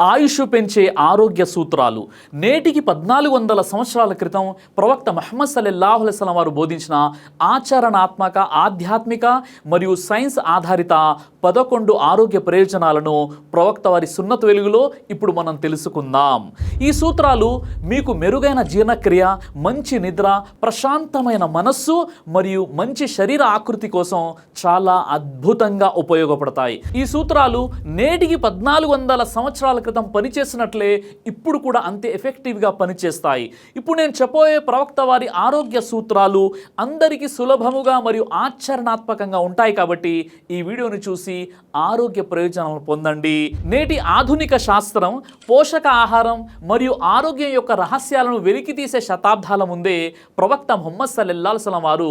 ఆయుష్ పెంచే ఆరోగ్య సూత్రాలు. నేటికి పద్నాలుగు వందల సంవత్సరాల క్రితం ప్రవక్త మహమ్మద్ సల్లెల్లాహులస్లం వారు బోధించిన ఆచరణాత్మక ఆధ్యాత్మిక మరియు సైన్స్ ఆధారిత పదకొండు ఆరోగ్య ప్రయోజనాలను ప్రవక్త వారి సున్నత వెలుగులో ఇప్పుడు మనం తెలుసుకుందాం. ఈ సూత్రాలు మీకు మెరుగైన జీర్ణక్రియ మంచి నిద్ర ప్రశాంతమైన మనస్సు మరియు మంచి శరీర ఆకృతి కోసం చాలా అద్భుతంగా ఉపయోగపడతాయి. ఈ సూత్రాలు నేటికి పద్నాలుగు వందల సంవత్సరాల క్రితం పనిచేసినట్లే ఇప్పుడు కూడా అంతే ఎఫెక్టివ్గా పనిచేస్తాయి. ఇప్పుడు నేను చెప్పబోయే ప్రవక్త వారి ఆరోగ్య సూత్రాలు అందరికీ సులభముగా మరియు ఆచరణాత్మకంగా ఉంటాయి కాబట్టి ఈ వీడియోని చూసి ఆరోగ్య ప్రయోజనాలను పొందండి. నేటి ఆధునిక శాస్త్రం పోషక ఆహారం మరియు ఆరోగ్యం యొక్క రహస్యాలను వెలికి తీసే శతాబ్దాల ముందే ప్రవక్త మొహమ్మద్ సల్లెల్లాల్సలం వారు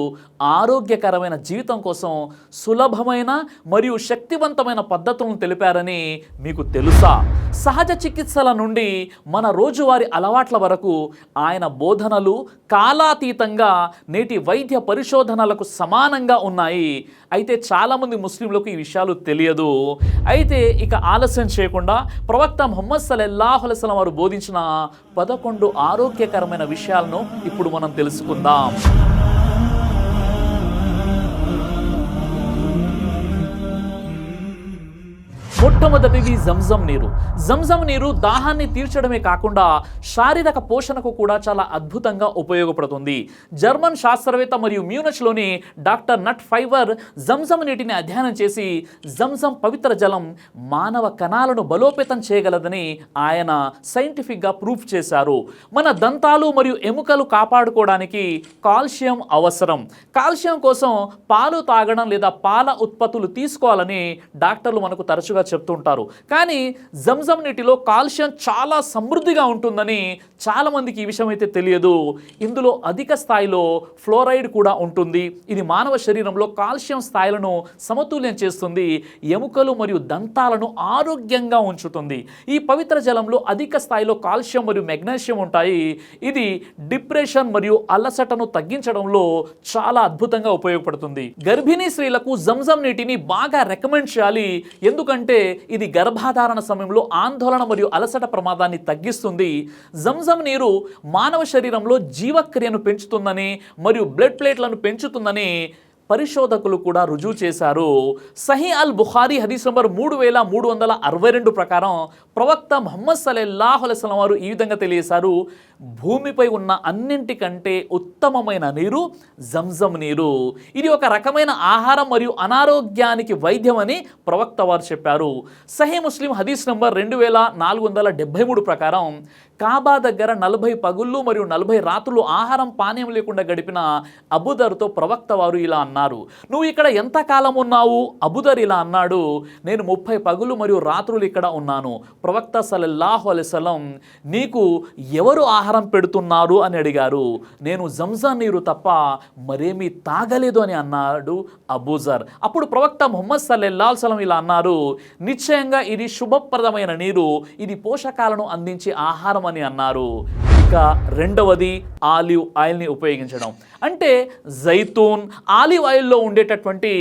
ఆరోగ్యకరమైన జీవితం కోసం సులభమైన మరియు శక్తివంతమైన పద్ధతులను తెలిపారని మీకు తెలుసా? సహజ చికిత్సల నుండి మన రోజువారి అలవాట్ల వరకు ఆయన బోధనలు కాలాతీతంగా నేటి వైద్య పరిశోధనలకు సమానంగా ఉన్నాయి. అయితే చాలామంది ముస్లింలకు ఈ విషయాలు తెలియదు. అయితే ఇక ఆలస్యం చేయకుండా ప్రవక్త ముహమ్మద్ సలెల్లాహులసలం వారు బోధించిన పదకొండు ఆరోగ్యకరమైన విషయాలను ఇప్పుడు మనం తెలుసుకుందాం. మొట్టమొదటిది జంజం నీరు. జంజం నీరు దాహాన్ని తీర్చడమే కాకుండా శారీరక పోషణకు కూడా చాలా అద్భుతంగా ఉపయోగపడుతుంది. జర్మన్ శాస్త్రవేత్త మరియు మ్యూనచ్లోని డాక్టర్ నట్ ఫైవర్ జంజం నీటిని అధ్యయనం చేసి జంజం పవిత్ర జలం మానవ కణాలను బలోపేతం చేయగలదని ఆయన సైంటిఫిక్గా ప్రూఫ్ చేశారు. మన దంతాలు మరియు ఎముకలు కాపాడుకోవడానికి కాల్షియం అవసరం. కాల్షియం కోసం పాలు తాగడం లేదా పాల ఉత్పత్తులు తీసుకోవాలని డాక్టర్లు మనకు తరచుగా చెప్తుంటారు. కానీ జంజం నీటిలో కాల్షియం చాలా సమృద్ధిగా ఉంటుందని చాలామందికి ఈ విషయం అయితే తెలియదు. ఇందులో అధిక స్థాయిలో ఫ్లోరైడ్ కూడా ఉంటుంది. ఇది మానవ శరీరంలో కాల్షియం స్థాయిలను సమతుల్యం చేస్తుంది. ఎముకలు మరియు దంతాలను ఆరోగ్యంగా ఉంచుతుంది. ఈ పవిత్ర జలంలో అధిక స్థాయిలో కాల్షియం మరియు మెగ్నీషియం ఉంటాయి. ఇది డిప్రెషన్ మరియు అలసటను తగ్గించడంలో చాలా అద్భుతంగా ఉపయోగపడుతుంది. గర్భిణీ స్త్రీలకు జంజం నీటిని బాగా రికమెండ్ చేయాలి. ఎందుకంటే ఇది గర్భాధారణ సమయంలో ఆందోళన మరియు అలసట ప్రమాదాన్ని తగ్గిస్తుంది. జంజం నీరు మానవ శరీరంలో జీవక్రియను పెంచుతుందని మరియు బ్లడ్ ప్లేట్లను పెంచుతుందని పరిశోధకులు కూడా రుజువు చేశారు. సహీ అల్ బుఖారీ హదీస్ నంబర్ మూడు వేల మూడు వందల అరవై రెండు ప్రకారం ప్రవక్త మొహమ్మద్ సలెల్లాహు అలైస్లం వారు ఈ విధంగా తెలియజేశారు. భూమిపై ఉన్న అన్నింటికంటే ఉత్తమమైన నీరు జంజం నీరు. ఇది ఒక రకమైన ఆహారం మరియు అనారోగ్యానికి వైద్యం అని ప్రవక్త వారు చెప్పారు. సహీ ముస్లిం హదీస్ నంబర్ రెండు వేల నాలుగు వందల డెబ్బై మూడు ప్రకారం కాబా దగ్గర నలభై పగుళ్ళు మరియు నలభై రాత్రులు ఆహారం పానీయం లేకుండా గడిపిన అబుదర్తో ప్రవక్త వారు ఇలా అన్నారు. నువ్వు ఇక్కడ ఎంత కాలం ఉన్నావు? అబుదర్ ఇలా అన్నాడు. నేను ముప్పై పగులు మరియు రాత్రులు ఇక్కడ ఉన్నాను. ప్రవక్త సలల్లాహు అలెసలం నీకు ఎవరు ఆహారం పెడుతున్నారు? అని అడిగారు. నేను జంజా నీరు తప్ప మరేమీ తాగలేదు అని అన్నాడు అబూజర్. అప్పుడు ప్రవక్త ముహమ్మద్ సల్లెల్లా సలం ఇలా అన్నారు. నిశ్చయంగా ఇది శుభప్రదమైన నీరు. ఇది పోషకాలను అందించే ఆహారం అని అన్నారు. ఇక రెండవది ఆలివ్ ఆయిల్ని ఉపయోగించడం. అంటే జైతూన్ ఆలివ్ ఆయిల్లో ఉండేటటువంటి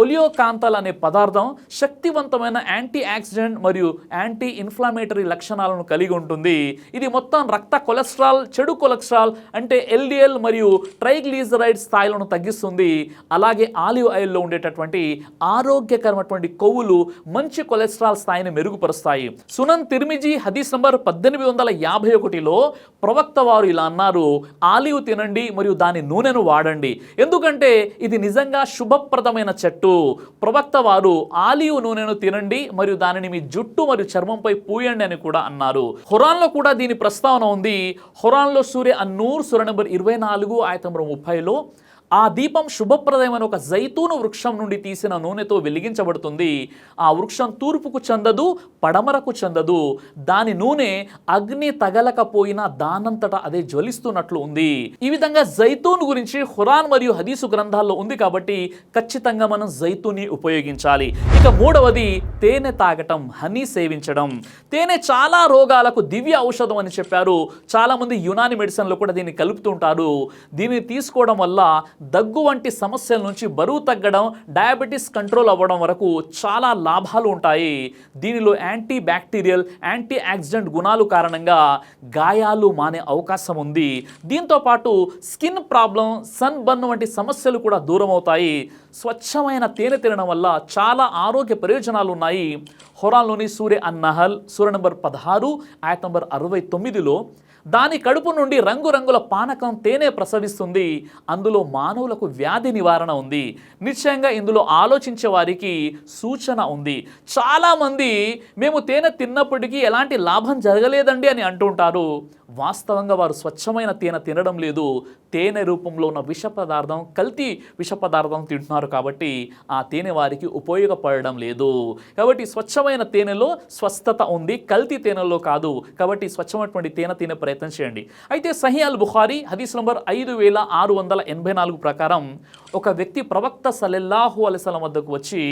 ఒలియోకాంతల్ అనే పదార్థం శక్తివంతమైన యాంటీ ఆక్సిడెంట్ మరియు యాంటీ ఇన్ఫ్లామేటరీ లక్షణాలను కలిగి ఉంటుంది. ఇది మొత్తం రక్త కొలెస్ట్రాల్ చెడు కొలెస్ట్రాల్ అంటే ఎల్డిఎల్ మరియు ట్రైగ్లీజరైడ్ స్థాయిలను తగ్గిస్తుంది. అలాగే ఆలివ్ ఆయిల్లో ఉండేటటువంటి ఆరోగ్యకరమైనటువంటి కొవ్వులు మంచి కొలెస్ట్రాల్ స్థాయిని మెరుగుపరుస్తాయి. సునన్ తిర్మిజీ హదీస్ నంబర్ పద్దెనిమిది వందల యాభై ఒకటిలో ప్రవక్త వారు ఇలా అన్నారు ఆలివ్ తినండి మరియు దాని నూనెను వాడండి. ఎందుకంటే ఇది నిజంగా శుభప్రదమైన చెట్టు. ప్రవక్త వారు ఆలివ్ నూనెను తినండి మరియు దానిని మీ జుట్టు మరియు చర్మంపై పూయండి అని కూడా అన్నారు. హురాన్లో కూడా దీని ప్రస్తావన ఉంది. హురాన్లో సూర్య అన్నూర్ సూర్య నెంబర్ ఇరవై నాలుగు ఆయత ముప్పైలో ఆ దీపం శుభప్రదమైన ఒక జైతూను వృక్షం నుండి తీసిన నూనెతో వెలిగించబడుతుంది. ఆ వృక్షం తూర్పుకు చెందదు పడమరకు చెందదు. దాని నూనె అగ్ని తగలకపోయినా దానంతటా అదే జ్వలిస్తున్నట్లు ఉంది. ఈ విధంగా జైతూన్ గురించి హురాన్ మరియు హదీసు గ్రంథాల్లో ఉంది కాబట్టి ఖచ్చితంగా మనం జైతూని ఉపయోగించాలి. ఇక మూడవది తేనె తాగటం హనీ సేవించడం. తేనె చాలా రోగాలకు దివ్య ఔషధం అని చెప్పారు. చాలామంది యునాని మెడిసిన్లో కూడా దీన్ని కలుపుతుంటారు. దీన్ని తీసుకోవడం వల్ల దగ్గు వంటి సమస్యల నుంచి బరువు తగ్గడం డయాబెటీస్ కంట్రోల్ అవ్వడం వరకు చాలా లాభాలు ఉంటాయి. దీనిలో యాంటీ బ్యాక్టీరియల్ యాంటీ యాక్సిడెంట్ గుణాలు కారణంగా గాయాలు మానే అవకాశం ఉంది. దీంతో పాటు స్కిన్ ప్రాబ్లం సన్ బర్న్ వంటి సమస్యలు కూడా దూరం అవుతాయి. స్వచ్ఛమైన తేనె తినడం వల్ల చాలా ఆరోగ్య ప్రయోజనాలు ఉన్నాయి. హొరాన్లోని సూర్య అన్నహల్ సూర్య నంబర్ పదహారు ఆయత నంబర్ అరవై తొమ్మిదిలో దాని కడుపు నుండి రంగురంగుల పానకం తేనె ప్రసవిస్తుంది. అందులో మానవులకు వ్యాధి నివారణ ఉంది. నిశ్చయంగా ఇందులో ఆలోచించే వారికి సూచన ఉంది. చాలామంది మేము తేనె తిన్నప్పటికీ ఎలాంటి లాభం జరగలేదండి అని అంటుంటారు వాస్తవంగా వారు స్వచ్ఛమైన తేనె తినడం లేదు. తేనె రూపంలో ఉన్న విష పదార్థం కల్తీ విష పదార్థం తింటున్నారు కాబట్టి ఆ తేనె వారికి ఉపయోగపడడం లేదు. కాబట్టి స్వచ్ఛమైన తేనెలో స్వస్థత ఉంది కల్తీ తేనెలో కాదు. కాబట్టి స్వచ్ఛమైనటువంటి తేనె తినే ప్రయత్నం చేయండి. అయితే సహీ అల్ బుఖారీ హదీస్ నంబర్ ఐదు వేల ఆరు వందల ఎనభై నాలుగు ప్రకారం ఒక వ్యక్తి ప్రవక్త సలెల్లాహు అలెసలం వద్దకు వచ్చి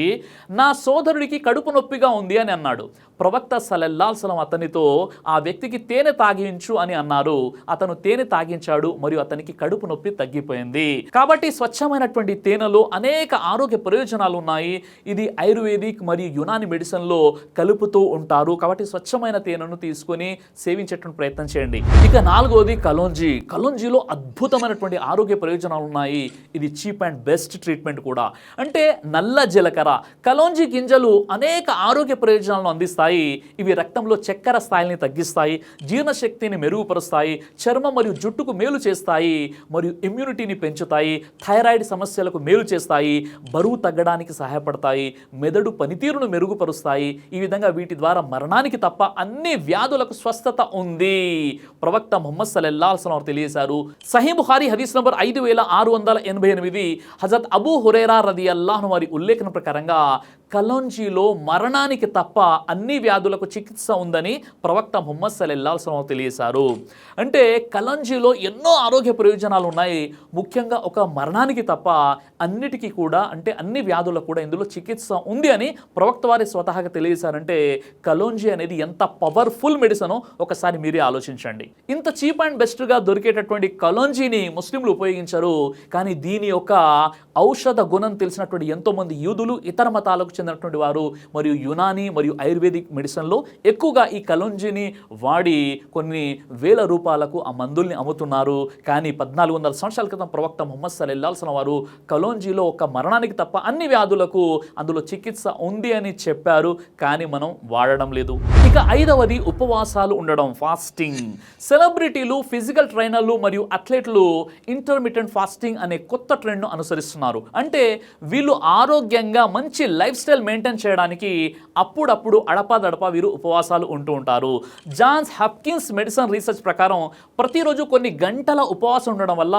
నా సోదరుడికి కడుపు నొప్పిగా ఉంది అని అన్నాడు. ప్రవక్త సలెల్లాహుసలం అతనితో ఆ వ్యక్తికి తేనె తాగించు అని అన్నారు. అతను తేనె తాగించాడు మరియు అతనికి కడుపు నొప్పి తగ్గిపోయింది. కాబట్టి స్వచ్ఛమైనటువంటి తేనెలో అనేక ఆరోగ్య ప్రయోజనాలు ఉన్నాయి. ఇది ఆయుర్వేదిక్ మరియు యునాని మెడిసిన్లో కలుపుతూ ఉంటారు. కాబట్టి స్వచ్ఛమైన తేనెను తీసుకొని సేవించేటువంటి ప్రయత్నం చేయండి. ఇక నాలుగోది కలోంజీ. కలోంజీలో అద్భుతమైనటువంటి ఆరోగ్య ప్రయోజనాలు ఉన్నాయి. ఇది చీప్ అండ్ బెస్ట్ ట్రీట్మెంట్ కూడా. అంటే నల్ల జీలకర్ర. కలోంజీ గింజలు అనేక ఆరోగ్య ప్రయోజనాలను అందిస్తాయి. ఇవి రక్తంలో చక్కెర స్థాయిని తగ్గిస్తాయి. జీర్ణశక్తిని మెరుగుపరుస్తాయి. చర్మం మరియు జుట్టుకు మేలు చేస్తాయి. మరియు ఇమ్యూనిటీని పెంచుతాయి. థైరాయిడ్ సమస్యలకు మేలు చేస్తాయి. బరువు తగ్గడానికి సహాయపడతాయి. మెదడు పనితీరును మెరుగుపరుస్తాయి. ఈ విధంగా వీటి ద్వారా మరణానికి తప్ప అన్ని వ్యాధులకు స్వస్థత ఉంది. ప్రవక్త ముహమ్మద్ వారు తెలియజేశారు. సహీ బుఖారీ హదీస్ నంబర్ ఐదు వేల ఆరు వందల ఎనభై ఎనిమిది. హజరత్ అబూ హురేరా రది అల్లాహ్ వారి ఉల్లేఖన ప్రకారంగా కలోంజీలో మరణానికి తప్ప అన్ని వ్యాధులకు చికిత్స ఉందని ప్రవక్త ముహమ్మద్ సలెల్లాల్సిన తెలియజేశారు. అంటే కలంజీలో ఎన్నో ఆరోగ్య ప్రయోజనాలు ఉన్నాయి. ముఖ్యంగా ఒక మరణానికి తప్ప అన్నిటికీ కూడా అంటే అన్ని వ్యాధులకు కూడా ఇందులో చికిత్స ఉంది అని ప్రవక్త వారి స్వతహాగా తెలియజేశారంటే కలోంజీ అనేది ఎంత పవర్ఫుల్ మెడిసినో ఒకసారి మీరే ఆలోచించండి. ఇంత చీప్ అండ్ బెస్ట్గా దొరికేటటువంటి కలోంజీని ముస్లింలు ఉపయోగించరు. కానీ దీని యొక్క ఔషధ గుణం తెలిసినటువంటి ఎంతోమంది యూదులు ఇతర మతాలకు చెందినటువంటి వారు మరియు యునాని మరియు ఆయుర్వేదిక్ మెడిసిన్లో ఎక్కువగా ఈ కలోంజిని వాడి కొన్ని వేల రూపాయలకు ఆ మందుల్ని అమ్ముతున్నారు. కానీ పద్నాలుగు వందల సంవత్సరాల క్రితం ప్రవక్త ముహమ్మద్ సల్లెల్లాల్సిన వారు కలోంజీలో ఒక మరణానికి తప్ప అన్ని వ్యాధులకు అందులో చికిత్స ఉంది అని చెప్పారు. కానీ మనం వాడడం లేదు. ఇక ఐదవది ఉపవాసాలు ఉండడం ఫాస్టింగ్. సెలబ్రిటీలు ఫిజికల్ ట్రైనర్లు మరియు అథ్లెట్లు ఇంటర్మీడియట్ ఫాస్టింగ్ అనే కొత్త ట్రెండ్ను అనుసరిస్తున్నారు. అంటే వీళ్ళు ఆరోగ్యంగా మంచి లైఫ్ స్టైల్ మెయింటైన్ చేయడానికి అప్పుడప్పుడు అడపాదడపా వీరు ఉపవాసాలు ఉంటూ ఉంటారు. జాన్స్ హప్కిన్స్ మెడిసిన్ రీసెర్చ్ ప్రకారం ప్రతిరోజు కొన్ని గంటల ఉపవాసం ఉండడం వల్ల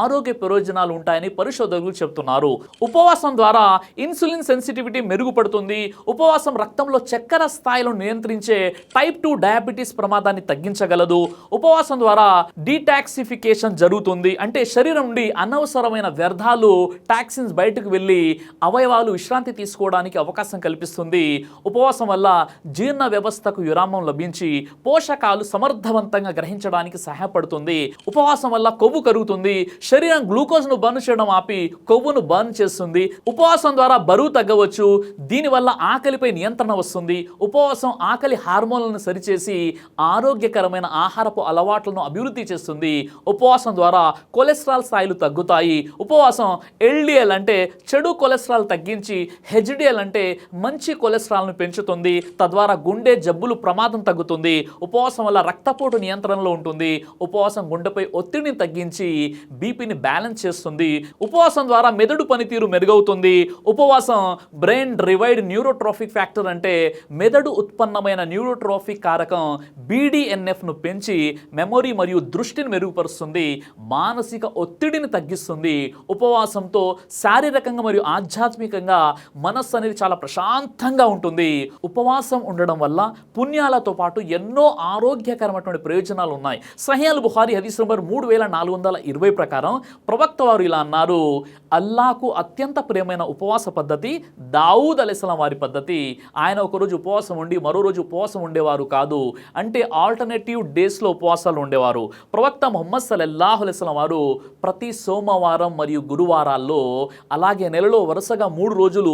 ఆరోగ్య ప్రయోజనాలు ఉంటాయని పరిశోధకులు చెప్తున్నారు. ఉపవాసం ద్వారా ఇన్సులిన్ సెన్సిటివిటీ మెరుగుపడుతుంది. ఉపవాసం రక్తంలో చక్కెర స్థాయిలను నియంత్రించే టైప్ టూ డయాబెటీస్ ప్రమాదాన్ని తగ్గించగలదు. ఉపవాసం ద్వారా డీటాక్సిఫికేషన్ జరుగుతుంది. అంటే శరీరం నుండి అనవసరమైన వ్యర్థాలు టాక్సిన్స్ బయటకు వెళ్ళి అవయవాలు విశ్రాంతి తీసుకోవడానికి అవకాశం కల్పిస్తుంది. ఉపవాసం వల్ల జీర్ణ వ్యవస్థకు విరామం లభించి పోషకాలు సమర్థవంతంగా గ్రహించడానికి సహాయపడుతుంది. ఉపవాసం వల్ల కొవ్వు కరుగుతుంది. శరీరం గ్లూకోజ్ను బర్న్ చేయడం ఆపి కొవ్వును బర్న్ చేస్తుంది. ఉపవాసం ద్వారా బరువు తగ్గవచ్చు. దీనివల్ల ఆకలిపై నియంత్రణ వస్తుంది. ఉపవాసం ఆకలి హార్మోన్లను సరిచేసి ఆరోగ్యకరమైన ఆహారపు అలవాట్లను అభివృద్ధి చేస్తుంది. ఉపవాసం ద్వారా కొలెస్ట్రాల్ స్థాయిలు తగ్గుతాయి. ఉపవాసం ఎల్డిఎల్ అంటే చెడు కొలెస్ట్రాల్ తగ్గించి హెచ్డిఎల్ అంటే మంచి కొలెస్ట్రాల్ను పెంచుతుంది తద్వారా గుండె జబ్బులు ప్రమాదం తగ్గుతుంది ఉపవాసం వల్ల రక్తపోటు నియంత్రణలో ఉంటుంది ఉపవాసం గుండెపై ఒత్తిడిని తగ్గించి బీపీని బ్యాలెన్స్ చేస్తుంది ఉపవాసం ద్వారా మెదడు పనితీరు మెరుగవుతుంది ఉపవాసం బ్రెయిన్ రివైడ్ న్యూరోట్రోఫిక్ ఫ్యాక్టర్ అంటే మెదడు ఉత్పన్నమైన న్యూరోట్రోఫిక్ కారకం బీడీఎన్ఎఫ్ను పెంచి మెమొరీ మరియు దృష్టిని మెరుగుపరుస్తుంది మానసిక ఒత్తిడిని తగ్గిస్తుంది ఉపవాసంతో శారీరకంగా మరియు ఆధ్యాత్మికంగా మనస్సు అనేది చాలా ప్రశాంతంగా ఉంటుంది. ఉపవాసం ఉండడం వల్ల పుణ్యాలతో పాటు ఎన్నో ఆరోగ్యకరమైనటువంటి ప్రయోజనాలు ఉన్నాయి. సహియాల్ బుఖారి హదీస్ నంబర్ మూడు వేల నాలుగు వందల ఇరవై ప్రకారం ప్రవక్త వారు ఇలా అన్నారు అల్లాకు అత్యంత ప్రియమైన ఉపవాస పద్ధతి దావూద్ అలెస్లాం వారి పద్ధతి. ఆయన ఒకరోజు ఉపవాసం ఉండి మరో రోజు ఉపవాసం ఉండేవారు కాదు. అంటే ఆల్టర్నేటివ్ డేస్లో ఉపవాసాలు ఉండేవారు. ప్రవక్త మొహమ్మద్ సల్లల్లాహు అలైస్లాం వారు ప్రతి సోమవారం మరియు గురువారాల్లో అలాగే నెలలో వరుసగా మూడు రోజులు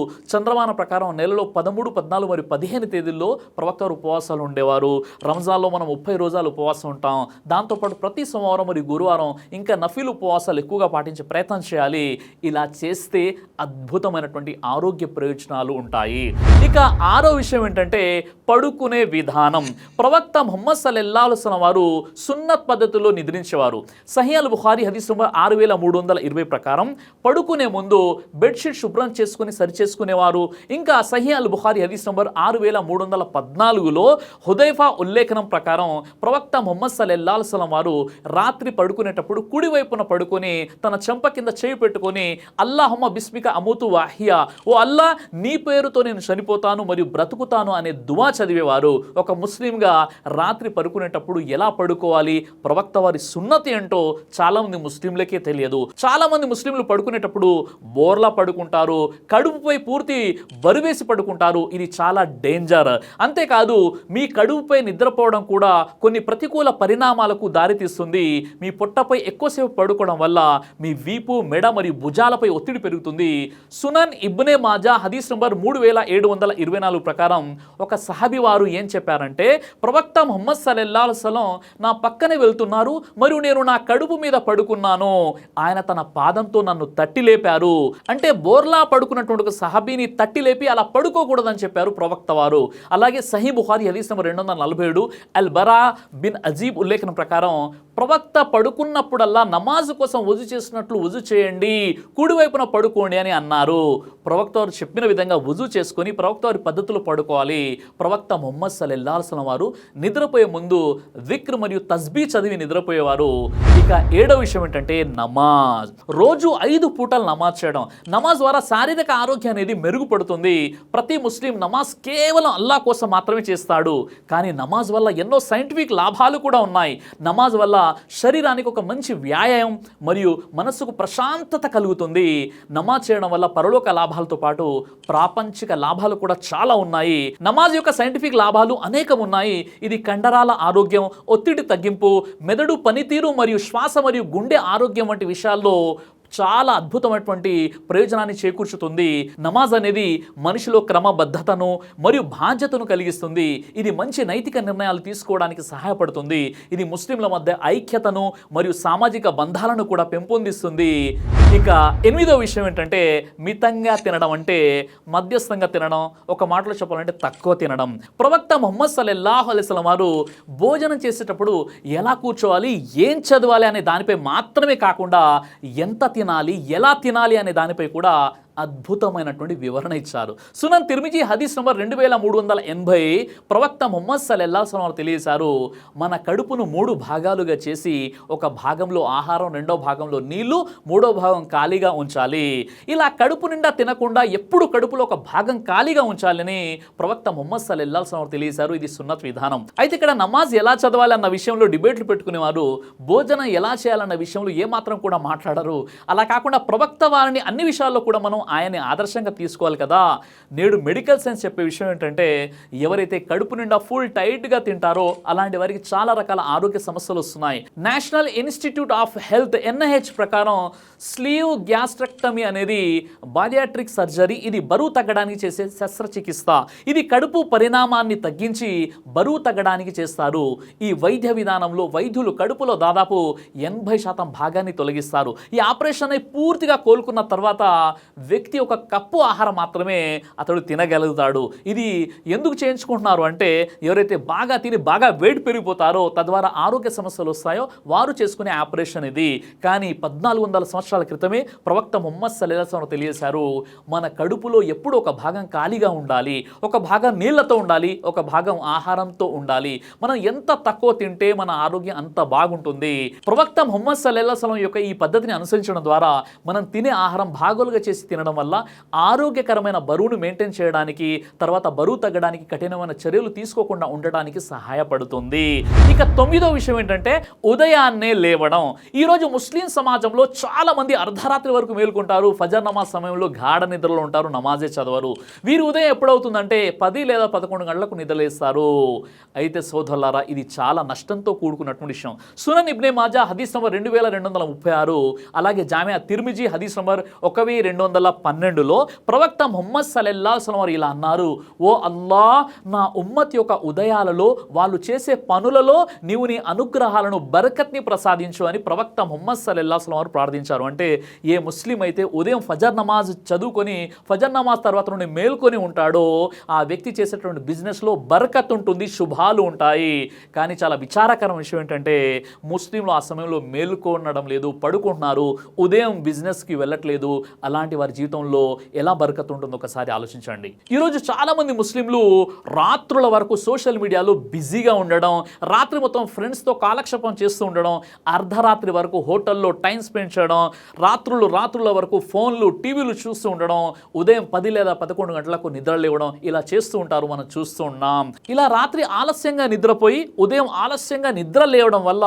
చంద్రమాన ప్రకారం నెలలో పదమూడు పద్నాలుగు మరియు పదిహేను తేదీల్లో ప్రవక్తలు ఉపవాసాలు ఉండేవారు. రంజాన్లో మనం ముప్పై రోజులు ఉపవాసం ఉంటాం. దాంతోపాటు ప్రతి సోమవారం మరియు గురువారం ఇంకా నఫీల్ ఉపవాసాలు ఎక్కువగా పాటించే ప్రయత్నం చేయాలి. ఇలా చేస్తే అద్భుతమైనటువంటి ఆరోగ్య ప్రయోజనాలు ఉంటాయి. ఇక ఆరో విషయం ఏంటంటే పడుకునే విధానం. ప్రవక్త మొహమ్మద్ సల్లెల్లాల్సిన వారు సున్నత్ పద్ధతిలో నిద్రించేవారు. సహియాల్ బుఖారి హదీస్ నంబర్ ఆరు వేల మూడు వందల ఇరవై ప్రకారం పడుకునే ముందు బెడ్షీట్ శుభ్రం చేసుకుని సరి చేసుకునేవారు ఇంకా సహియాల్ బుఖారి హదీస్ నంబర్ ఆరు వేల మూడు వందల పద్నాలుగులో హుదైఫా ఉల్లేఖనం ప్రకారం ప్రవక్త ముహమ్మద్ సల్లెల్లాహుస్లం వారు రాత్రి పడుకునేటప్పుడు కుడివైపున పడుకొని తన చెంప కింద చేయి పెట్టుకొని అల్లాహమ్మ బిస్మిక అమూతు వాహియా ఓ అల్లా నీ పేరుతో నేను చనిపోతాను మరియు బ్రతుకుతాను అనే దువా చదివేవారు. ఒక ముస్లింగా రాత్రి పడుకునేటప్పుడు ఎలా పడుకోవాలి? ప్రవక్త వారి సున్నతి ఏంటో చాలా మంది ముస్లింలకే తెలియదు. చాలా మంది ముస్లింలు పడుకునేటప్పుడు బోర్లా పడుకుంటారు. కడుపుపై పూర్తి బరువేసి పడుకుంటారు. ఇది చాలా డేంజర్. అంతేకాదు మీ కడుపుపై నిద్రపోవడం కూడా కొన్ని ప్రతికూల పరిణామాలకు దారితీస్తుంది. మీ పొట్టపై ఎక్కువసేపు పడుకోవడం వల్ల మీ వీపు మెడ మరియు భుజాలపై ఒత్తిడి పెరుగుతుంది. సునన్ ఇబ్నే మాజా హదీస్ నంబర్ మూడు వేల ఏడు వందల ఇరవై నాలుగు ప్రకారం ఒక సహాబి వారు ఏం చెప్పారంటే ప్రవక్త ముహమ్మద్ సల్లెల్లాహుసలం నా పక్కనే వెళ్తున్నారు మరియు నేను నా కడుపు మీద పడుకున్నాను. ఆయన తన పాదంతో నన్ను తట్టి లేపారు. అంటే బోర్లా పడుకున్నటువంటి ఒక తట్టి లేపి అలా పడుకోకూడదని చెప్పారు ప్రవక్త వారు. అలాగే సహీ బుహారి హదీస్ నెంబర్ రెండు వందల నలభై ఏడు అల్ బరా బిన్ అజీబ్ ఉల్లేఖనం ప్రకారం ప్రవక్త పడుకున్నప్పుడల్లా నమాజు కోసం వజు చేసినట్లు వజు చేయండి కుడివైపున పడుకోండి అని అన్నారు. ప్రవక్త వారు చెప్పిన విధంగా వజు చేసుకొని ప్రవక్త వారి పద్ధతులు పడుకోవాలి. ప్రవక్త మొహమ్మద్ సలెల్లాల్సిన వారు నిద్రపోయే ముందు విక్ర్ మరియు తస్బీ చదివి నిద్రపోయేవారు. ఇక ఏడో విషయం ఏంటంటే నమాజ్. రోజు ఐదు పూటలు నమాజ్ చేయడం. నమాజ్ ద్వారా శారీరక ఆరోగ్యం అనేది మెరుగుపడుతుంది. ప్రతి ముస్లిం నమాజ్ కేవలం అల్లా కోసం మాత్రమే చేస్తాడు. కానీ నమాజ్ వల్ల ఎన్నో సైంటిఫిక్ లాభాలు కూడా ఉన్నాయి. నమాజ్ వల్ల శరీరానికి ఒక మంచి వ్యాయామం మరియు మనస్సుకు ప్రశాంతత కలుగుతుంది. నమాజ్ చేయడం వల్ల పరలోక లాభాలతో పాటు ప్రాపంచిక లాభాలు కూడా చాలా ఉన్నాయి. నమాజ్ యొక్క సైంటిఫిక్ లాభాలు అనేకం ఉన్నాయి. ఇది కండరాల ఆరోగ్యం ఒత్తిడి తగ్గింపు మెదడు పనితీరు మరియు శ్వాస మరియు గుండె ఆరోగ్యం వంటి విషయాల్లో చాలా అద్భుతమైనటువంటి ప్రయోజనాన్ని చేకూర్చుతుంది. నమాజ్ అనేది మనిషిలో క్రమబద్ధతను మరియు బాధ్యతను కలిగిస్తుంది. ఇది మంచి నైతిక నిర్ణయాలు తీసుకోవడానికి సహాయపడుతుంది. ఇది ముస్లింల మధ్య ఐక్యతను మరియు సామాజిక బంధాలను కూడా పెంపొందిస్తుంది. ఇక ఎనిమిదో విషయం ఏంటంటే మితంగా తినడం అంటే మధ్యస్థంగా తినడం ఒక మాటలో చెప్పాలంటే తక్కువ తినడం. ప్రవక్త మొహమ్మద్ సల్లెల్లాహు అలైస్లం వారు భోజనం చేసేటప్పుడు ఎలా కూర్చోవాలి ఏం చదవాలి అనే దానిపై మాత్రమే కాకుండా ఎంత తినాలి ఎలా తినాలి అనే దానిపై కూడా అద్భుతమైనటువంటి వివరణ ఇచ్చారు. సునన్ తిరుమిజీ హదీస్ నంబర్ రెండు వేల మూడు వందల ఎనభై ప్రవక్త ముహమ్మద్ సల్లెల్లాహం వారు తెలియజేశారు మన కడుపును మూడు భాగాలుగా చేసి ఒక భాగంలో ఆహారం రెండో భాగంలో నీళ్ళు మూడో భాగం ఖాళీగా ఉంచాలి. ఇలా కడుపు నిండా తినకుండా ఎప్పుడు కడుపులో ఒక భాగం ఖాళీగా ఉంచాలని ప్రవక్త ముహమ్మద్ సల్లెల్లాహం వారు తెలియజేశారు. ఇది సున్నత్ విధానం. అయితే ఇక్కడ నమాజ్ ఎలా చదవాలి అన్న విషయంలో డిబేట్లు పెట్టుకునేవారు భోజనం ఎలా చేయాలన్న విషయంలో ఏమాత్రం కూడా మాట్లాడరు. అలా కాకుండా ప్రవక్త వారిని అన్ని విషయాల్లో కూడా మనం ఆయన్ని ఆదర్శంగా తీసుకోవాలి కదా. నేడు మెడికల్ సైన్స్ చెప్పే విషయం ఏంటంటే ఎవరైతే కడుపు నిండా ఫుల్ టైట్గా తింటారో అలాంటి వారికి చాలా రకాల ఆరోగ్య సమస్యలు వస్తున్నాయి. National Institute of Health NIH ప్రకారం స్లీవ్ గ్యాస్ట్రక్టమీ అనేది బారియాట్రిక్ సర్జరీ ఇది బరువు తగ్గడానికి చేసే శస్త్రచికిత్స. ఇది కడుపు పరిణామాన్ని తగ్గించి బరువు తగ్గడానికి చేస్తారు. ఈ వైద్య విధానంలో వైద్యులు కడుపులో దాదాపు ఎనభై శాతం భాగాన్ని తొలగిస్తారు. ఈ ఆపరేషన్ పూర్తిగా కోలుకున్న తర్వాత వ్యక్తి ఒక కప్పు ఆహారం మాత్రమే అతడు తినగలుగుతాడు. ఇది ఎందుకు చేయించుకుంటున్నారు అంటే ఎవరైతే బాగా తిని బాగా వెయిట్ పెరిగిపోతారో తద్వారా ఆరోగ్య సమస్యలు వస్తాయో వారు చేసుకునే ఆపరేషన్ ఇది. కానీ పద్నాలుగు వందల సంవత్సరాల క్రితమే ప్రవక్త ముహమ్మద్ సల్లాహం తెలియజేశారు మన కడుపులో ఎప్పుడు ఒక భాగం ఖాళీగా ఉండాలి ఒక భాగం నీళ్ళతో ఉండాలి ఒక భాగం ఆహారంతో ఉండాలి. మనం ఎంత తక్కువ తింటే మన ఆరోగ్యం అంత బాగుంటుంది. ప్రవక్త ముహమ్మద్ సలం యొక్క ఈ పద్ధతిని అనుసరించడం ద్వారా మనం తినే ఆహారం భాగోలుగా చేసి తినడం వల్ల ఆరోగ్యకరమైన బరువును మెయింటైన్ చేయడానికి తర్వాత బరువు తగ్గడానికి కఠినమైన చర్యలు తీసుకోకుండా ఉండడానికి సహాయపడుతుంది. ఇక తొమ్మిదో విషయం ఏంటంటే ఉదయాన్నే లేవడం. ఈరోజు ముస్లిం సమాజంలో చాలా మంది అర్ధరాత్రి వరకు మేల్కొంటారు. ఫజర్ నమాజ్ సమయంలో గాఢ నిద్రలో ఉంటారు నమాజే చదవరు. వీరు ఉదయం ఎప్పుడవుతుందంటే పది లేదా పదకొండు గంటలకు నిద్రలేస్తారు. అయితే సోదరులారా ఇది చాలా నష్టంతో కూడుకున్నటువంటి విషయం. సునన్ ఇబ్నే మాజా హదీస్ నంబర్ రెండు వేల రెండు వందల ముప్పై ఆరు అలాగే జామియా తిర్మిజీ హదీస్ నంబర్ ఒకవి రెండు వందల పన్నెండులో ప్రవక్త ముహమ్మద్ సలెల్లా వారు ఇలా అన్నారు ఓ అల్లా నా ఉమ్మత్ యొక్క ఉదయాలలో వాళ్ళు చేసే పనులలో నీవు నీ అనుగ్రహాలను బరకత్ని ప్రసాదించు అని ప్రవక్త ముహమ్మద్ సలెల్లా వారు ప్రార్థించారు. అంటే ఏ ముస్లిం అయితే ఉదయం ఫజర్ నమాజ్ చదువుకొని ఫజర్ నమాజ్ తర్వాత నుండి మేల్కొని ఉంటాడో ఆ వ్యక్తి చేసేటువంటి బిజినెస్లో బరకత్ ఉంటుంది శుభాలు ఉంటాయి. కానీ చాలా విచారకరం విషయం ఏంటంటే ముస్లింలు ఆ సమయంలో మేల్కొనడం లేదు పడుకుంటున్నారు ఉదయం బిజినెస్కి వెళ్ళట్లేదు అలాంటి వారి జీవితంలో ఎలా బరకత్ ఉంటుందో ఒకసారి ఆలోచించండి. ఈరోజు చాలామంది ముస్లింలు రాత్రుల వరకు సోషల్ మీడియాలో బిజీగా ఉండడం రాత్రి మొత్తం ఫ్రెండ్స్తో కాలక్షేపం చేస్తూ ఉండడం అర్ధరాత్రి వరకు హోటల్లో టైం స్పెండ్ చేయడం రాత్రులు రాత్రుల వరకు ఫోన్లు టీవీలు చూస్తూ ఉండడం ఉదయం పది లేదా పదకొండు గంటలకు నిద్ర లేవడం ఇలా చేస్తూ ఉంటారు మనం చూస్తూ ఉన్నాం. ఇలా రాత్రి ఆలస్యంగా నిద్రపోయి ఉదయం ఆలస్యంగా నిద్ర లేవడం వల్ల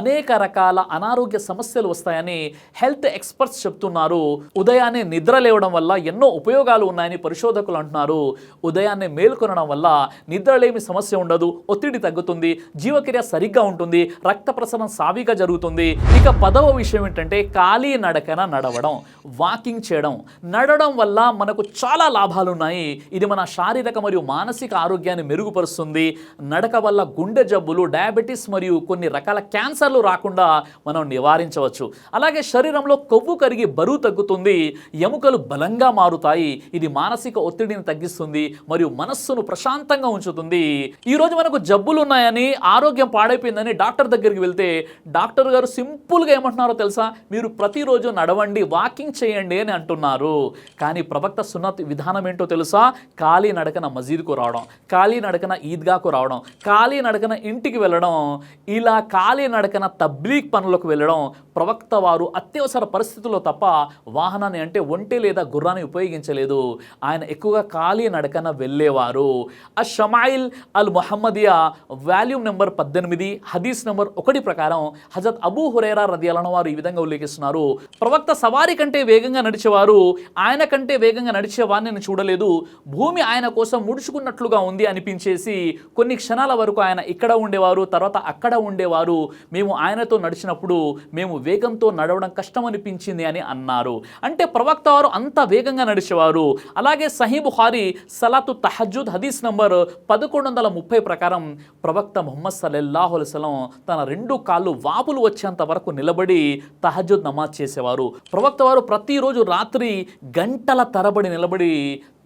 అనేక రకాల అనారోగ్య సమస్యలు వస్తాయని హెల్త్ ఎక్స్పర్ట్స్ చెప్తున్నారు. ఉదయాన్నే నిద్ర లేవడం వల్ల ఎన్నో ఉపయోగాలు ఉన్నాయని పరిశోధకులు అంటున్నారు. ఉదయాన్నే మేల్కొనడం వల్ల నిద్రలేమి సమస్య ఉండదు ఒత్తిడి తగ్గుతుంది జీవక్రియ సరిగ్గా ఉంటుంది రక్త ప్రసరణ సావిగా జరుగుతుంది. ఇక పదవ విషయం ఏంటంటే ఖాళీ నడకన నడవడం వాకింగ్ చేయడం. నడవడం వల్ల మనకు చాలా లాభాలు ఉన్నాయి ఇది మన శారీరక మరియు మానసిక ఆరోగ్యాన్ని మెరుగుపరుస్తుంది. నడక వల్ల గుండె జబ్బులు డయాబెటీస్ మరియు కొన్ని రకాల క్యాన్సర్లు రాకుండా మనం నివారించవచ్చు. అలాగే శరీరంలో కొవ్వు కరిగి బరువు తగ్గుతుంది. ఎముకలు బలంగా మారుతాయి. ఇది మానసిక ఒత్తిడిని తగ్గిస్తుంది మరియు మనస్సును ప్రశాంతంగా ఉంచుతుంది. ఈరోజు మనకు జబ్బులు ఉన్నాయని ఆరోగ్యం పాడైపోయిందని డాక్టర్ దగ్గరికి వెళ్తే డాక్టర్ గారు సింపుల్గా ఏమంటున్నారో తెలుసా? మీరు ప్రతిరోజు నడవండి వాకింగ్ చేయండి అని అంటున్నారు. కానీ ప్రవక్త సున్నత్ విధానం ఏంటో తెలుసా? ఖాళీ నడకన మజీద్కు రావడం ఖాళీ నడకన ఈద్గాకు రావడం ఖాళీ నడకన ఇంటికి వెళ్ళడం ఇలా ఖాళీ నడకన తబ్లీగ్ పనులకు వెళ్ళడం ప్రవక్త వారు అత్యవసర పరిస్థితుల్లో తప్ప వాహనాన్ని అంటే ఒంటె లేదా గుర్రాన్ని ఉపయోగించలేదు. ఆయన ఎక్కువగా ఖాళీ నడకన వెళ్ళేవారు. ఆ Shamail al Muhammadiyya volume number పద్దెనిమిది హదీస్ నెంబర్ ఒకటి ప్రకారం హజరత్ అబూ హురేరా రదియాలను వారు ఈ విధంగా ఉల్లేఖిస్తున్నారు. ప్రవక్త సవారి కంటే వేగంగా నడిచేవారు ఆయన కంటే వేగంగా నడిచేవారిని నేను చూడలేదు. భూమి ఆయన కోసం ముడుచుకున్నట్లుగా ఉంది అనిపించేసి కొన్ని క్షణాల వరకు ఆయన ఇక్కడ ఉండేవారు తర్వాత అక్కడ ఉండేవారు. మేము ఆయనతో నడిచినప్పుడు మేము వేగంతో నడవడం కష్టం అనిపించింది అని అన్నారు. అంటే ప్రవక్త వారు అంత వేగంగా నడిచేవారు. అలాగే సహీ బుహారి సలాతు తహజుద్ హదీస్ నంబర్ పదకొండు వందల ముప్పై ప్రకారం ప్రవక్త ముహమ్మద్ సల్లల్లాహు అలైస్లం తన రెండు కాళ్ళు వాపులు వచ్చేంత వరకు నిలబడి తహజుద్ నమాజ్ చేసేవారు. ప్రవక్త వారు ప్రతిరోజు రాత్రి గంటల తరబడి నిలబడి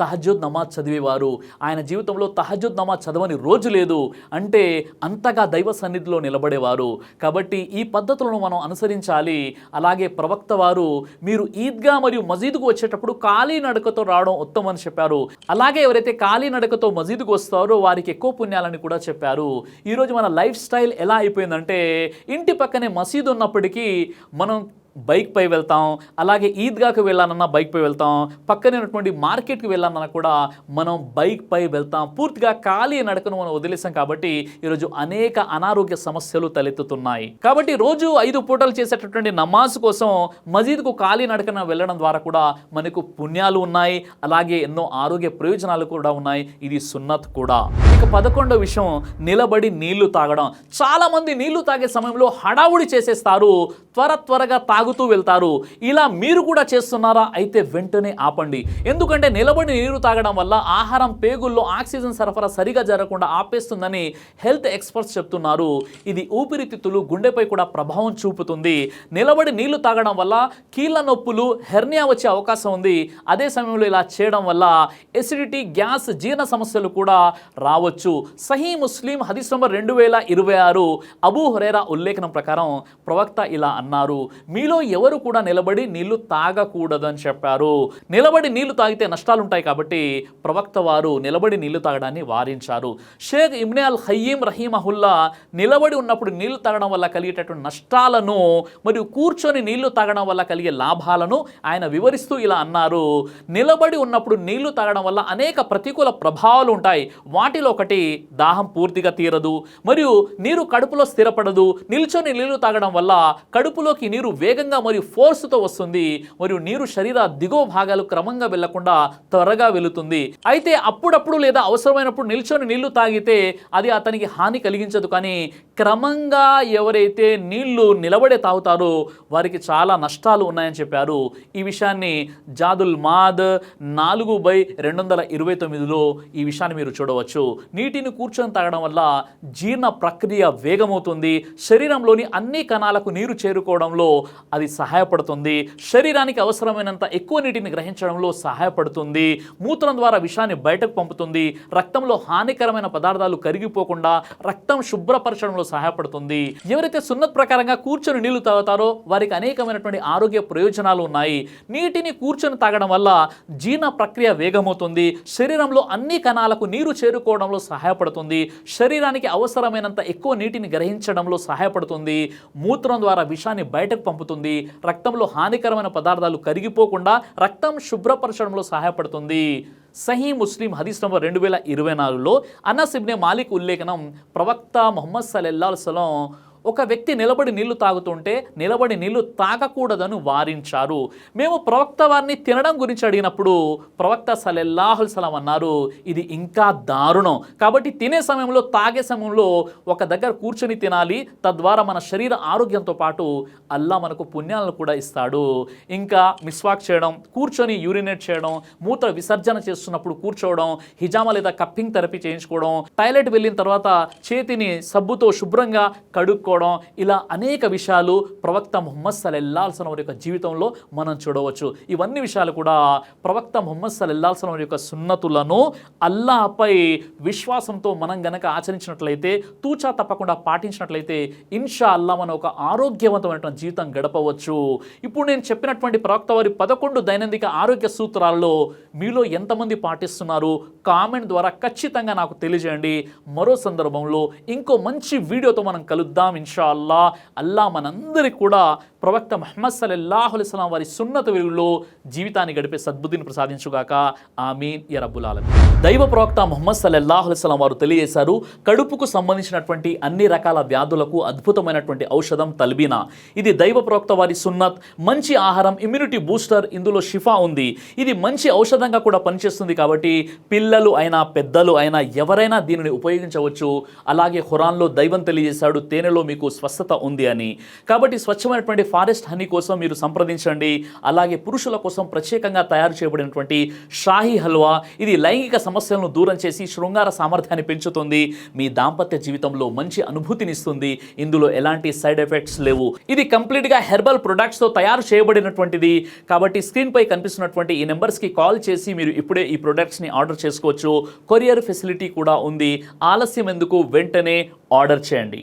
తహజుద్ నమాజ్ చదివేవారు. ఆయన జీవితంలో తహజుద్ నమాజ్ చదవని రోజు లేదు. అంటే అంతగా దైవ సన్నిధిలో నిలబడేవారు. కాబట్టి ఈ పద్ధతులను మనం అనుసరించాలి. అలాగే ప్రవక్త వారు మీరు ఈద్గా మరియు మజీదుకు వచ్చేటప్పుడు ఖాళీ నడకతో రావడం ఉత్తమం అని చెప్పారు. అలాగే ఎవరైతే ఖాళీ నడకతో మసీదుకు వస్తారో వారికి ఎక్కువ పుణ్యాలని కూడా చెప్పారు. ఈరోజు మన లైఫ్ స్టైల్ ఎలా అయిపోయిందంటే ఇంటి పక్కనే మసీదు ఉన్నప్పటికీ మనం బైక్ పై వెళ్తాం అలాగే ఈద్గాకి వెళ్ళాలన్నా బైక్ పై వెళ్తాం పక్కనైనటువంటి మార్కెట్కి వెళ్ళాలన్నా కూడా మనం బైక్ పై వెళ్తాం. పూర్తిగా ఖాళీ నడకను మనం వదిలేసాం కాబట్టి ఈరోజు అనేక అనారోగ్య సమస్యలు తలెత్తుతున్నాయి. కాబట్టి రోజు ఐదు పూటలు చేసేటటువంటి నమాజ్ కోసం మజీద్కు ఖాళీ నడకన వెళ్ళడం ద్వారా కూడా మనకు పుణ్యాలు ఉన్నాయి అలాగే ఎన్నో ఆరోగ్య ప్రయోజనాలు కూడా ఉన్నాయి. ఇది సున్నత్ కూడా. ఇక పదకొండో విషయం నిలబడి నీళ్ళు తాగడం. చాలామంది నీళ్ళు తాగే సమయంలో హడావుడి చేసేస్తారు త్వర త్వరగా తాగుతూ వెళ్తారు. ఇలా మీరు కూడా చేస్తున్నారా? అయితే వెంటనే ఆపండి. ఎందుకంటే నిలబడి నీరు తాగడం వల్ల ఆహారం పేగుల్లో ఆక్సిజన్ సరఫరా సరిగా జరగకుండా ఆపేస్తుందని హెల్త్ ఎక్స్పర్ట్స్ చెప్తున్నారు. ఇది ఊపిరితిత్తులు గుండెపై కూడా ప్రభావం చూపుతుంది. నిలబడి నీళ్ళు తాగడం వల్ల కీళ్ళ నొప్పులు హెర్నియా వచ్చే అవకాశం ఉంది. అదే సమయంలో ఇలా చేయడం వల్ల ఎసిడిటీ గ్యాస్ జీర్ణ సమస్యలు కూడా రావచ్చు. సహీ ముస్లిం హదీస్ నంబర్ రెండు వేల ఇరవై ఆరు అబూ హురేరా ఉల్లేఖనం ప్రకారం ప్రవక్త ఇలా అన్నారు. మీలో మీలో ఎవరు కూడా నిలబడి నీళ్ళు తాగకూడదని చెప్పారు. నిలబడి నీళ్ళు తాగితే నష్టాలు ఉంటాయి కాబట్టి ప్రవక్త వారు నిలబడి నీళ్ళు తాగడాన్ని వారించారు. షేక్ ఇమ్నే అల్ హయ్యీం రహీమహుల్లా నిలబడి ఉన్నప్పుడు నీళ్ళు తాగడం వల్ల కలిగేటటువంటి నష్టాలను మరియు కూర్చొని నీళ్ళు తాగడం వల్ల కలిగే లాభాలను ఆయన వివరిస్తూ ఇలా అన్నారు. నిలబడి ఉన్నప్పుడు నీళ్ళు తాగడం వల్ల అనేక ప్రతికూల ప్రభావాలు ఉంటాయి. వాటిలో ఒకటి దాహం పూర్తిగా తీరదు మరియు నీరు కడుపులో స్థిరపడదు. నిల్చొని నీళ్ళు తాగడం వల్ల కడుపులోకి నీరు వేగంగా మరియు ఫోర్స్తో వస్తుంది. మరియు నీరు శరీర దిగువ భాగాలు క్రమంగా వెళ్ళకుండా త్వరగా వెళుతుంది. అయితే అప్పుడప్పుడు లేదా అవసరమైనప్పుడు నిల్చొని నీళ్ళు తాగితే అది అతనికి హాని కలిగించదు. కానీ క్రమంగా ఎవరైతే నీళ్ళు నిలబడే తాగుతారో వారికి చాలా నష్టాలు ఉన్నాయని చెప్పారు. ఈ విషయాన్ని జాదుల్ మాద్ నాలుగు బై రెండు వందల ఇరవై తొమ్మిదిలో ఈ విషయాన్ని మీరు చూడవచ్చు. నీటిని కూర్చొని తాగడం వల్ల జీర్ణ ప్రక్రియ వేగమవుతుంది. శరీరంలోని అన్ని కణాలకు నీరు చేరుకోవడంలో అది సహాయపడుతుంది. శరీరానికి అవసరమైనంత ఎక్కువ నీటిని గ్రహించడంలో సహాయపడుతుంది. మూత్రం ద్వారా విషాన్ని బయటకు పంపుతుంది. రక్తంలో హానికరమైన పదార్థాలు కరిగిపోకుండా రక్తం శుభ్రపరచడంలో సహాయపడుతుంది. ఎవరైతే సున్నత్ ప్రకారంగా కూర్చొని నీళ్ళు తాగుతారో వారికి అనేకమైనటువంటి ఆరోగ్య ప్రయోజనాలు ఉన్నాయి. నీటిని కూర్చొని తాగడం వల్ల జీర్ణ ప్రక్రియ వేగమవుతుంది. శరీరంలో అన్ని కణాలకు నీరు చేరుకోవడంలో సహాయపడుతుంది. శరీరానికి అవసరమైనంత ఎక్కువ నీటిని గ్రహించడంలో సహాయపడుతుంది. మూత్రం ద్వారా విషాన్ని బయటకు పంపుతుంది. రక్తంలో హానికరమైన పదార్థాలు కరిగిపోకుండా రక్తం శుభ్రపరచడంలో సహాయపడుతుంది. సహీ ముస్లిం హదీస్ నంబర్ రెండు వేల ఇరవై నాలుగులో అన్నస్ మాలిక్ ఉల్లేఖనం ప్రవక్త మొహమ్మద్ సలెల్లా సలం ఒక వ్యక్తి నిలబడి నీళ్ళు తాగుతుంటే నిలబడి నీళ్ళు తాగకూడదని వారించారు. మేము ప్రవక్త వారిని తినడం గురించి అడిగినప్పుడు ప్రవక్త సలెల్లాహుల్ సలాం అన్నారు ఇది ఇంకా దారుణం. కాబట్టి తినే సమయంలో తాగే సమయంలో ఒక దగ్గర కూర్చొని తినాలి. తద్వారా మన శరీర ఆరోగ్యంతో పాటు అల్లా మనకు పుణ్యాలను కూడా ఇస్తాడు. ఇంకా మిస్వాక్ చేయడం కూర్చొని యూరినేట్ చేయడం మూత్ర విసర్జన చేస్తున్నప్పుడు కూర్చోవడం హిజామా లేదా కప్పింగ్ థెరపీ చేయించుకోవడం టాయిలెట్ వెళ్ళిన తర్వాత చేతిని సబ్బుతో శుభ్రంగా కడుక్కోవడం ఇలా అనేక విషయాలు ప్రవక్త ముహమ్మద్ సలెల్లాల్సిన వారి యొక్క జీవితంలో మనం చూడవచ్చు. ఇవన్నీ విషయాలు కూడా ప్రవక్త ముహమ్మద్ సలెల్లాల్సిన వారి యొక్క సున్నతులను అల్లాహపై విశ్వాసంతో మనం గనక ఆచరించినట్లయితే తూచా తప్పకుండా పాటించినట్లయితే ఇన్షా అల్లా మనం ఒక ఆరోగ్యవంతమైనటువంటి జీవితం గడపవచ్చు. ఇప్పుడు నేను చెప్పినటువంటి ప్రవక్త వారి పదకొండు దైనందిక ఆరోగ్య సూత్రాల్లో మీలో ఎంతమంది పాటిస్తున్నారు? కామెంట్ ద్వారా ఖచ్చితంగా నాకు తెలియజేయండి. మరో సందర్భంలో ఇంకో మంచి వీడియోతో మనం కలుద్దాం. ఇన్షా అల్లా అల్లా మనందరికీ కూడా ప్రవక్త మహమ్మద్ సల్లల్లాహు వారి సున్నత వెలుగులో జీవితాన్ని గడిపే సద్బుద్ధిని ప్రసాదించుగాక. ఆమీన్. యా దైవ ప్రవక్త మొహమ్మద్ సల్లల్లాహు అలైహి వారు తెలియజేశారు కడుపుకు సంబంధించినటువంటి అన్ని రకాల వ్యాధులకు అద్భుతమైనటువంటి ఔషధం తల్బీనా. ఇది దైవ ప్రవక్త వారి సున్నత్ మంచి ఆహారం ఇమ్యూనిటీ బూస్టర్ ఇందులో షిఫా ఉంది. ఇది మంచి ఔషధంగా కూడా పనిచేస్తుంది కాబట్టి పిల్లలు అయినా పెద్దలు అయినా ఎవరైనా దీనిని ఉపయోగించవచ్చు. అలాగే ఖురాన్లో దైవం తెలియజేశాడు తేనెలో మీకు స్వస్థత ఉంది అని. కాబట్టి స్వచ్ఛమైనటువంటి ఫారెస్ట్ హనీ కోసం మీరు సంప్రదించండి. అలాగే పురుషుల కోసం ప్రత్యేకంగా తయారు చేయబడినటువంటి షాహీ హల్వా ఇది లైంగిక సమస్యలను దూరం చేసి శృంగార సామర్థ్యాన్ని పెంచుతుంది. మీ దాంపత్య జీవితంలో మంచి అనుభూతినిస్తుంది ఇందులో ఎలాంటి సైడ్ ఎఫెక్ట్స్ లేవు. ఇది కంప్లీట్గా హెర్బల్ ప్రొడక్ట్స్తో తయారు చేయబడినటువంటిది. కాబట్టి స్క్రీన్పై కనిపిస్తున్నటువంటి ఈ నెంబర్స్కి కాల్ చేసి మీరు ఇప్పుడే ఈ ప్రొడక్ట్స్ని ఆర్డర్ చేసుకోవచ్చు. కొరియర్ ఫెసిలిటీ కూడా ఉంది. ఆలస్యం ఎందుకు? వెంటనే ఆర్డర్ చేయండి.